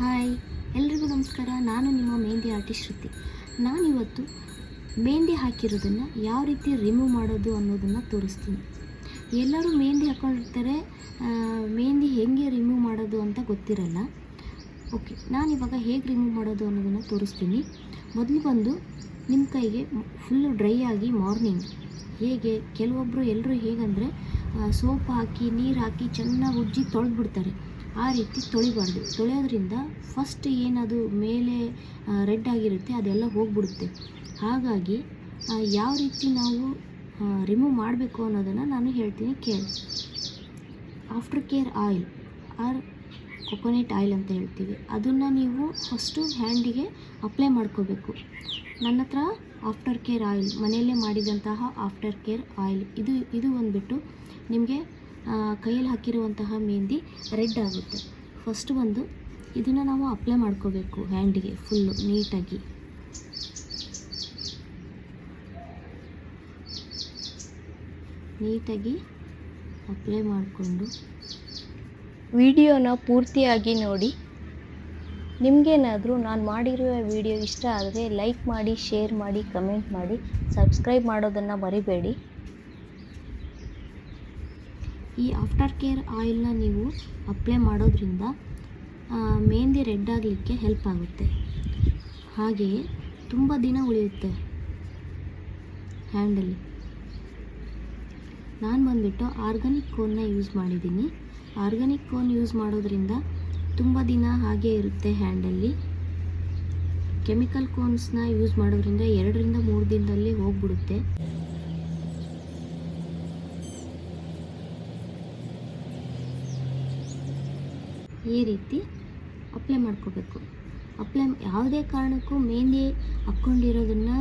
Hi. ಎಲ್ರಿಗೂ ನಮಸ್ಕಾರ. ನಾನು ನಿಮ್ಮ ಮೆಹಂದಿ ಆರ್ಟಿಸ್ಟ್ ಶ್ರುತಿ. ನಾನಿವತ್ತು ಮೆಹಂದಿ ಹಾಕಿರೋದನ್ನು ಯಾವ ರೀತಿ ರಿಮೂವ್ ಮಾಡೋದು ಅನ್ನೋದನ್ನು ತೋರಿಸ್ತೀನಿ. ಎಲ್ಲರೂ ಮೆಹಂದಿ ಹಾಕ್ಕೊಂಡಿರ್ತಾರೆ ಆ, ಮೆಹಂದಿ ಹೇಗೆ ರಿಮೂವ್ ಮಾಡೋದು ಅಂತ ಗೊತ್ತಿರಲ್ಲ. ಓಕೆ ನಾನಿವಾಗ ಹೇಗೆ ರಿಮೂವ್ ಮಾಡೋದು ಅನ್ನೋದನ್ನು ತೋರಿಸ್ತೀನಿ. ಮೊದಲು ಬಂದು ನಿಮ್ಮ ಕೈಗೆ ಫುಲ್ಲು ಡ್ರೈ ಆಗಿ ಮಾರ್ನಿಂಗ್ ಹೇಗೆ ಕೆಲವೊಬ್ಬರು ಎಲ್ಲರೂ ಹೇಗಂದರೆ ಸೋಪ್ ಹಾಕಿ ನೀರು ಹಾಕಿ ಚೆನ್ನಾಗಿ ಉಜ್ಜಿ ತೊಳೆದ್ಬಿಡ್ತಾರೆ. ಆ ರೀತಿ ತೊಳಿಬಾರ್ದು. ತೊಳೆಯೋದ್ರಿಂದ ಫಸ್ಟ್ ಏನದು ಮೇಲೆ ರೆಡ್ ಆಗಿರುತ್ತೆ, ಅದೆಲ್ಲ ಹೋಗ್ಬಿಡುತ್ತೆ. ಹಾಗಾಗಿ ಯಾವ ರೀತಿ ನಾವು ರಿಮೂವ್ ಮಾಡಬೇಕು ಅನ್ನೋದನ್ನು ನಾನು ಹೇಳ್ತೀನಿ care after care oil or coconut oil ಅಂತ ಹೇಳ್ತೀವಿ. ಅದನ್ನು ನೀವು ಫಸ್ಟು ಹ್ಯಾಂಡಿಗೆ ಅಪ್ಲೈ ಮಾಡ್ಕೋಬೇಕು. ನನ್ನ ಹತ್ರ ಆಫ್ಟರ್ ಕೇರ್ ಆಯಿಲ್ ಮನೆಯಲ್ಲೇ ಮಾಡಿದಂತಹ ಆಫ್ಟರ್ ಕೇರ್ ಆಯಿಲ್ ಇದು ಇದು ಬಂದುಬಿಟ್ಟು ನಿಮಗೆ ಕೈಯಲ್ಲಿ ಹಾಕಿರುವಂತಹ ಮೆಹಂದಿ ರೆಡ್ ಆಗುತ್ತೆ. ಫಸ್ಟ್ ಒಂದು, ಇದನ್ನು ನಾವು ಅಪ್ಲೈ ಮಾಡ್ಕೋಬೇಕು ಹ್ಯಾಂಡಿಗೆ ಫುಲ್ಲು ನೀಟಾಗಿ ನೀಟಾಗಿ ಅಪ್ಲೈ ಮಾಡಿಕೊಂಡು. ವಿಡಿಯೋನ ಪೂರ್ತಿಯಾಗಿ ನೋಡಿ. ನಿಮಗೇನಾದರೂ ನಾನು ಮಾಡಿರುವ ವಿಡಿಯೋ ಇಷ್ಟ ಆದರೆ ಲೈಕ್ ಮಾಡಿ ಶೇರ್ ಮಾಡಿ ಕಮೆಂಟ್ ಮಾಡಿ ಸಬ್ಸ್ಕ್ರೈಬ್ ಮಾಡೋದನ್ನು ಮರಿಬೇಡಿ. ಈ ಆಫ್ಟರ್ ಕೇರ್ ಆಯಿಲ್ನ ನೀವು ಅಪ್ಲೈ ಮಾಡೋದ್ರಿಂದ ಮೆಹಂದಿ ರೆಡ್ ಆಗಲಿಕ್ಕೆ ಹೆಲ್ಪ್ ಆಗುತ್ತೆ. ಹಾಗೆಯೇ ತುಂಬ ದಿನ ಉಳಿಯುತ್ತೆ ಹ್ಯಾಂಡಲ್ಲಿ ನಾನು ಬಂದುಬಿಟ್ಟು ಆರ್ಗಾನಿಕ್ ಕೋನ್ನ ಯೂಸ್ ಮಾಡಿದ್ದೀನಿ. ಆರ್ಗಾನಿಕ್ ಕೋನ್ ಯೂಸ್ ಮಾಡೋದ್ರಿಂದ ತುಂಬ ದಿನ ಹಾಗೇ ಇರುತ್ತೆ ಹ್ಯಾಂಡಲ್ಲಿ ಕೆಮಿಕಲ್ ಕೋನ್ಸ್ನ ಯೂಸ್ ಮಾಡೋದ್ರಿಂದ ಎರಡರಿಂದ ಮೂರು ದಿನದಲ್ಲಿ ಹೋಗ್ಬಿಡುತ್ತೆ. ಈ ರೀತಿ ಅಪ್ಲೈ ಮಾಡ್ಕೋಬೇಕು. ಅಪ್ಲೈ ಯಾವುದೇ ಕಾರಣಕ್ಕೂ ಮೆಹಂದಿ ಹಾಕ್ಕೊಂಡಿರೋದನ್ನು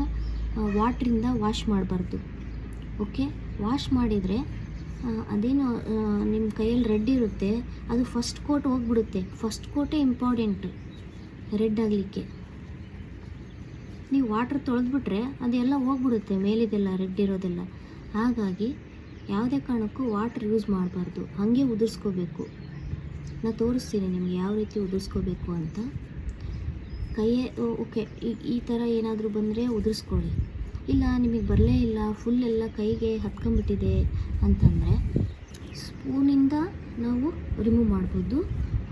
ವಾಟ್ರಿಂದ ವಾಶ್ ಮಾಡಬಾರ್ದು. ಓಕೆ ವಾಶ್ ಮಾಡಿದರೆ ಅದೇನು ನಿಮ್ಮ ಕೈಯಲ್ಲಿ ರೆಡ್ ಇರುತ್ತೆ, ಅದು ಫಸ್ಟ್ ಕೋಟ್ ಹೋಗ್ಬಿಡುತ್ತೆ. ಫಸ್ಟ್ ಕೋಟೇ ಇಂಪಾರ್ಟೆಂಟು ರೆಡ್ ಆಗಲಿಕ್ಕೆ. ನೀವು ವಾಟ್ರ್ ತೊಳೆದ್ಬಿಟ್ರೆ ಅದೆಲ್ಲ ಹೋಗ್ಬಿಡುತ್ತೆ, ಮೇಲಿದೆಲ್ಲ ರೆಡ್ ಇರೋದೆಲ್ಲ. ಹಾಗಾಗಿ ಯಾವುದೇ ಕಾರಣಕ್ಕೂ ವಾಟ್ರ್ ಯೂಸ್ ಮಾಡಬಾರ್ದು. ಹಾಗೆ ಉದುರಿಸ್ಕೋಬೇಕು. ನಾನು ತೋರಿಸ್ತೀನಿ ನಿಮಗೆ ಯಾವ ರೀತಿ ಉದುರಿಸ್ಕೋಬೇಕು ಅಂತ. ಕೈಯೇ ಓಕೆ, ಈ ಈ ಥರ ಏನಾದರೂ ಬಂದರೆ ಉದುರಿಸ್ಕೊಳ್ಳಿ. ಇಲ್ಲ, ನಿಮಗೆ ಬರಲೇ ಇಲ್ಲ ಫುಲ್ ಎಲ್ಲ ಕೈಗೆ ಹತ್ಕೊಂಡ್ಬಿಟ್ಟಿದೆ ಅಂತಂದರೆ ಸ್ಪೂನಿಂದ ನಾವು ರಿಮೂವ್ ಮಾಡ್ಬೋದು.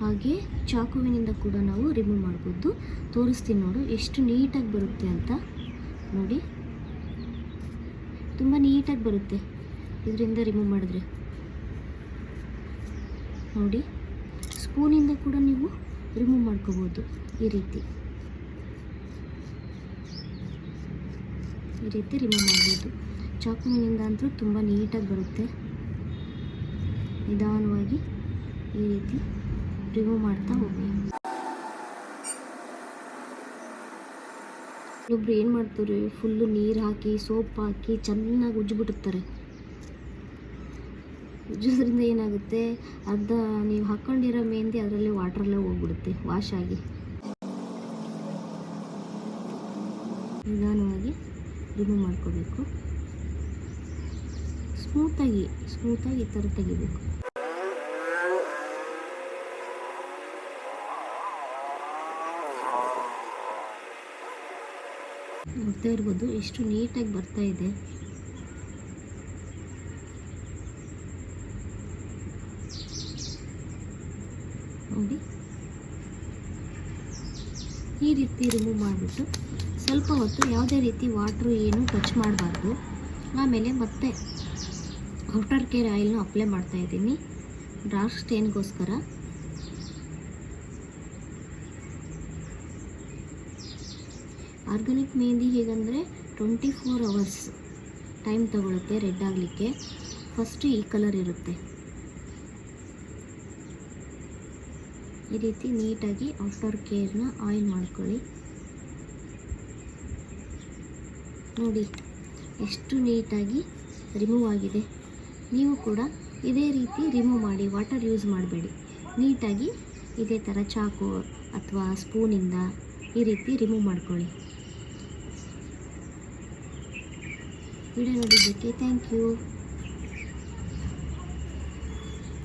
ಹಾಗೆ ಚಾಕುವಿನಿಂದ ಕೂಡ ನಾವು ರಿಮೂವ್ ಮಾಡ್ಬೋದು. ತೋರಿಸ್ತೀನಿ ನೋಡು, ಎಷ್ಟು ನೀಟಾಗಿ ಬರುತ್ತೆ ಅಂತ. ನೋಡಿ. ತುಂಬ ನೀಟಾಗಿ ಬರುತ್ತೆ. ಇದರಿಂದ ರಿಮೂವ್ ಮಾಡಿದ್ರೆ. ನೋಡಿ. ಸ್ಪೂನಿಂದ ಕೂಡ ನೀವು ರಿಮೂವ್ ಮಾಡ್ಕೋಬೋದು. ಈ ರೀತಿ. ಈ ರೀತಿ ರಿಮೂವ್ ಮಾಡ್ಬೋದು. ಚಾಕುವಿನಿಂದ ಅಂತೂ ತುಂಬ ನೀಟಾಗಿ ಬರುತ್ತೆ. ನಿಧಾನವಾಗಿ ಈ ರೀತಿ ರಿಮೂವ್ ಮಾಡ್ತಾ ಹೋಗಿ. ಇನ್ನೊಬ್ರು ಏನು ಮಾಡ್ತಾರೆ? ಫುಲ್ಲು ನೀರು ಹಾಕಿ, ಸೋಪ್ ಹಾಕಿ, ಚೆನ್ನಾಗಿ ಉಜ್ಜಿಬಿಟ್ಟಿರ್ತಾರೆ. ಉಜ್ಜೋದ್ರಿಂದ ಏನಾಗುತ್ತೆ? ಅರ್ಧ ನೀವು ಹಾಕ್ಕೊಂಡಿರೋ ಮೆಹಂದಿ ಅದರಲ್ಲೇ ವಾಟ್ರಲ್ಲೇ ಹೋಗ್ಬಿಡುತ್ತೆ. ವಾಶ್ ಆಗಿ. ನಿಧಾನವಾಗಿ ರಿಮೂವ್ ಮಾಡ್ಕೋಬೇಕು. ಸ್ಮೂತಾಗಿ ಸ್ಮೂತಾಗಿ ಈ ಥರ ತೆಗಿಬೇಕು. ನೋಡ್ತಾ ಇರ್ಬೋದು, ಎಷ್ಟು ನೀಟಾಗಿ ಬರ್ತಾ ಇದೆ. ನೋಡಿ. ಈ ರೀತಿ ರಿಮೂವ್ ಮಾಡಿಬಿಟ್ಟು ಸ್ವಲ್ಪ ಹೊತ್ತು ಯಾವುದೇ ರೀತಿ ವಾಟ್ರು ಏನು ಟಚ್ ಮಾಡಬಾರ್ದು. ಆಮೇಲೆ ಮತ್ತೆ ಔಟರ್ ಕೇರ್ ಆಯಿಲ್ನ ಅಪ್ಲೈ ಮಾಡ್ತಾ ಇದ್ದೀನಿ. ಡಾರ್ಕ್ ಸ್ಟೇನ್ಗೋಸ್ಕರ ಆರ್ಗ್ಯಾನಿಕ್ ಮೆಹಂದಿ ಹೇಗಂದರೆ ಟ್ವೆಂಟಿ ಫೋರ್ ಅವರ್ಸ್ ಟೈಮ್ ತಗೊಳುತ್ತೆ ರೆಡ್ ಆಗಲಿಕ್ಕೆ. ಫಸ್ಟು ಈ ಕಲರ್ ಇರುತ್ತೆ. ಈ ರೀತಿ ನೀಟಾಗಿ ಆಫ್ಟರ್ ಕೇರ್ನ ಆಯಿಲ್ ಮಾಡ್ಕೊಳ್ಳಿ. ನೋಡಿ, ಎಷ್ಟು ನೀಟಾಗಿ ರಿಮೂವ್ ಆಗಿದೆ. ನೀವು ಕೂಡ ಇದೇ ರೀತಿ ರಿಮೂವ್ ಮಾಡಿ ವಾಟರ್ ಯೂಸ್ ಮಾಡಬೇಡಿ. ನೀಟಾಗಿ ಇದೇ ಥರ ಚಾಕು ಅಥವಾ ಸ್ಪೂನಿಂದ ಈ ರೀತಿ ರಿಮೂವ್ ಮಾಡ್ಕೊಳ್ಳಿ. ವಿಡಿಯೋ ನೋಡಿದ್ದಕ್ಕೆ ಥ್ಯಾಂಕ್ ಯು